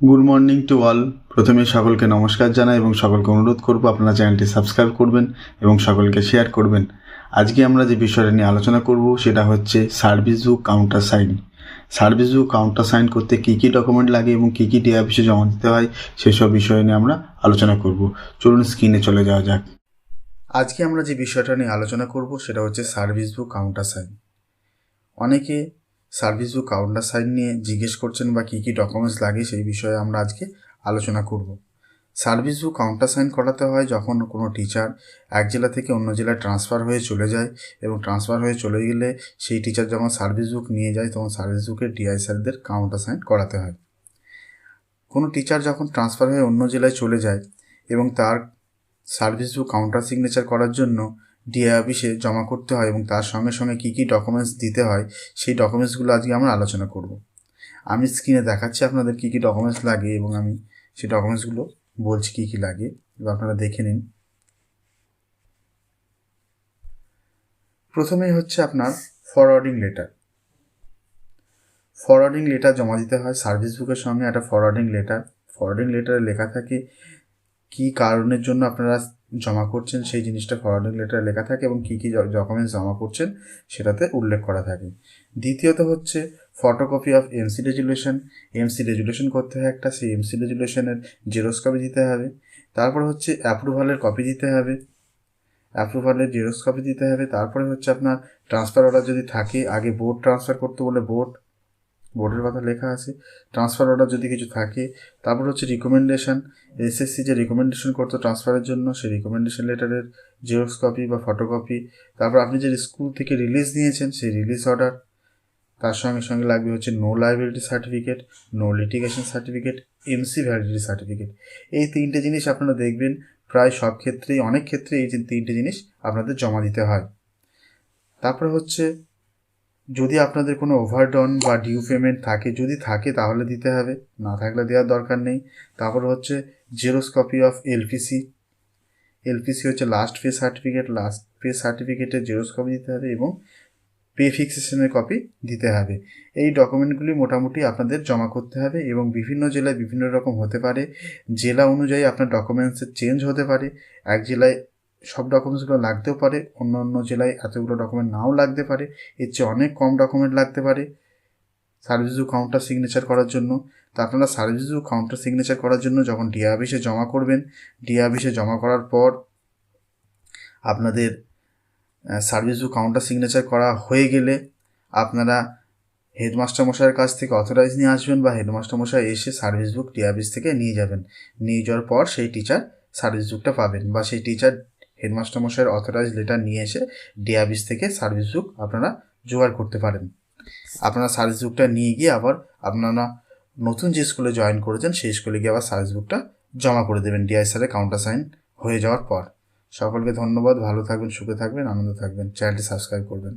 Good morning to all প্রথমে সকলকে নমস্কার জানাই এবং সকলকে অনুরোধ করব আপনারা চ্যানেলটি সাবস্ক্রাইব করবেন এবং সকলকে শেয়ার করবেন। আজকে আমরা যে বিষয়টা নিয়ে আলোচনা করব সেটা হচ্ছে service book countersign service book countersign করতে কী কী ডকুমেন্ট লাগে এবং কী কী ডি অফিসে জমা দিতে হয় সেসব বিষয় নিয়ে আমরা আলোচনা করব। চলুন স্ক্রিনে চলে যাওয়া যাক। আজকে আমরা যে বিষয়টা নিয়ে আলোচনা করব সেটা হচ্ছে সার্ভিস বুক কাউন্টার সাইন অনেকে সার্ভিস বুক কাউন্টার সাইন নিয়ে জিজ্ঞেস করছেন বা কী কী ডকুমেন্টস লাগে সেই বিষয়ে আমরা আজকে আলোচনা করব। সার্ভিস বুক কাউন্টার সাইন করাতে হয় যখন কোনো টিচার এক জেলা থেকে অন্য জেলায় ট্রান্সফার হয়ে চলে যায় এবং ট্রান্সফার হয়ে চলে গেলে সেই টিচার যখন সার্ভিস বুক নিয়ে যায় তখন সার্ভিস বুকের ডিআই স্যারদের কাউন্টার সাইন করাতে হয়। কোনো টিচার যখন ট্রান্সফার হয়ে অন্য জেলায় চলে যায় এবং তার সার্ভিস বুক কাউন্টার সিগনেচার করার জন্য ডিএ অফিসে জমা করতে হয় এবং তার সঙ্গে সঙ্গে কী কী ডকুমেন্টস দিতে হয়, সেই ডকুমেন্টসগুলো আজকে আমরা আলোচনা করব। আমি স্ক্রিনে দেখাচ্ছি আপনাদের কী কী ডকুমেন্টস লাগে এবং আমি সেই ডকুমেন্টসগুলো বলছি কী কী লাগে এবং আপনারা দেখে নিন। প্রথমেই হচ্ছে আপনার ফরওয়ার্ডিং লেটার ফরওয়ার্ডিং লেটার জমা দিতে হয় সার্ভিস বুকের সঙ্গে একটা ফরওয়ার্ডিং লেটার ফরওয়ার্ডিং লেটারে লেখা থাকে কী কারণের জন্য আপনারা জমা করছেন, সেই জিনিসটা ফরওয়ার্ডিং লেটারে লেখা থাকে এবং কী কী ডকুমেন্টস জমা করছেন সেটাতে উল্লেখ করা থাকে। দ্বিতীয়ত হচ্ছে photocopy of MC resolution MC resolution করতে হয় একটা, সেই এমসি রেজুলেশনের জেরক্স কপি দিতে হবে। তারপর হচ্ছে অ্যাপ্রুভালের কপি দিতে হবে। অ্যাপ্রুভালের জেরক্স কপি দিতে হবে। তারপরে হচ্ছে আপনার ট্রান্সফার অর্ডার যদি থাকে, আগে বোর্ড ট্রান্সফার করতে বলে বোর্ড বোর্ডের কথা লেখা আছে। ট্রান্সফার অর্ডার যদি কিছু থাকে, তারপর হচ্ছে রিকমেন্ডেশন এসএসসি যে রিকমেন্ডেশন করতো ট্রান্সফারের জন্য, সেই রিকমেন্ডেশন লেটারের জেরক্স কপি বা ফটোকপি তারপর আপনি যে স্কুল থেকে রিলিজ নিয়েছেন, সেই রিলিজ অর্ডার তার সঙ্গে সঙ্গে লাগবে হচ্ছে no liability certificate no litigation certificate MC validity certificate এই তিনটে জিনিস আপনারা দেখবেন, প্রায় সব ক্ষেত্রেই, অনেক ক্ষেত্রে এই তিনটে জিনিস আপনাদের জমা দিতে হয়। তারপরে হচ্ছে যদি আপনাদের কোনো ওভারডন বা ডিউ পেমেন্ট থাকে, যদি থাকে তাহলে দিতে হবে। না থাকলে দেওয়ার দরকার নেই। তারপর হচ্ছে xerox copy of LPC LPC হচ্ছে last pay certificate last pay সার্টিফিকেটের জেরক্স কপি দিতে হবে এবং পে ফিক্সেশনের কপি দিতে হবে। এই ডকুমেন্টগুলি মোটামুটি আপনাদের জমা করতে হবে এবং বিভিন্ন জেলায় বিভিন্ন রকম হতে পারে। জেলা অনুযায়ী আপনার ডকুমেন্টসের চেঞ্জ হতে পারে। এক জেলায় সব ডকুমেন্টসগুলো লাগতেও পারে, অন্য অন্য জেলায় এতগুলো ডকুমেন্ট নাও লাগতে পারে, এর চেয়ে অনেক কম ডকুমেন্ট লাগতে পারে সার্ভিস কাউন্টার সিগনেচার করার জন্য। তা আপনারা সার্ভিস কাউন্টার সিগনেচার করার জন্য যখন ডিএ অফিসে জমা করবেন ডিএ অফিসে জমা করার পর আপনাদের সার্ভিস কাউন্টার সিগনেচার করা হয়ে গেলে আপনারা হেডমাস্টার মশাইয়ের কাছ থেকে অথরাইজ নিয়ে আসবেন বা হেডমাস্টার মশাই এসে সার্ভিস বুক অফিস থেকে নিয়ে যাবেন। নিয়ে যাওয়ার পর সেই টিচার সার্ভিস বুকটা পাবেন বা সেই টিচার হেডমাস্টার মশাইয়ের অথরাইজ লেটার নিয়ে এসে ডিআবিস থেকে সার্ভিস বুক আপনারা জোগাড় করতে পারেন। আপনারা সার্ভিস বুকটা নিয়ে গিয়ে আবার আপনারা নতুন যে স্কুলে জয়েন করেছেন, সেই স্কুলে গিয়ে আবার সার্ভিস বুকটা জমা করে দেবেন ডিআই স্যারের কাউন্টার সাইন হয়ে যাওয়ার পর। সকলকে ধন্যবাদ, ভালো থাকবেন, সুখে থাকবেন, আনন্দ থাকবেন। চ্যানেলটি সাবস্ক্রাইব করবেন।